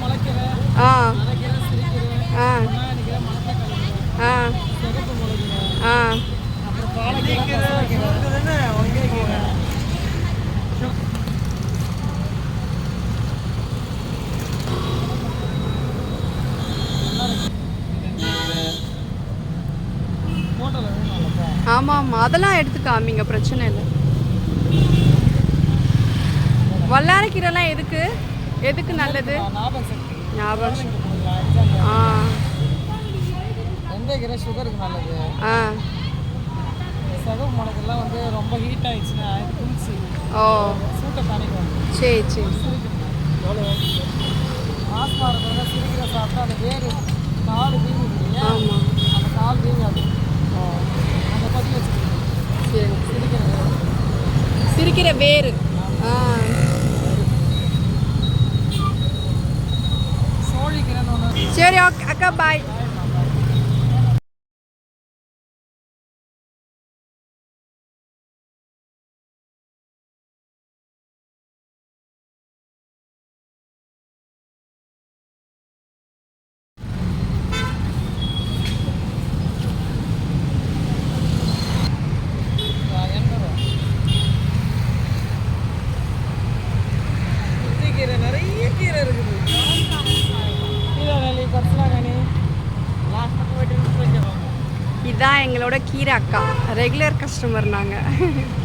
முளைக்கீரை ஆ. அரைக்கீரை சிறுக்கீரை ஆ. ஆ. ஆ. கீரை வேணும்லப்பா ஆமாம் ஆமாம். அதெல்லாம் எடுத்து காமிங்க பிரச்சனை இல்லை. வல்லாரக்கீரைலாம் எதுக்கு? எதுக்கு நல்லது? ஞாபகம் ஆ. வெந்தயக்கீரை சுகருக்கு நல்லது? ஆ. சிகப்பு மிளகுலாம் வந்து ரொம்ப ஹீட் ஆயிடுச்சுன்னா துளசி ஓ. சூட்டை தணிக்கும். சரி சரி. ஆஸ்மா இருக்கிறவங்க சிரிக்கிற சாப்பிட்டா அந்த வேறு கால் வீங்குது இல்லையா? அந்த கால் வீங்காது. அந்த பற்றி வச்சுக்கணும் சரி. சிரிக்கிற வேறு சிரிக்கிற வேறு. ஆ. Cheerio, acabei. இதான் எங்களோட கீரை அக்கா. ரெகுலர் கஸ்டமர் நாங்கள்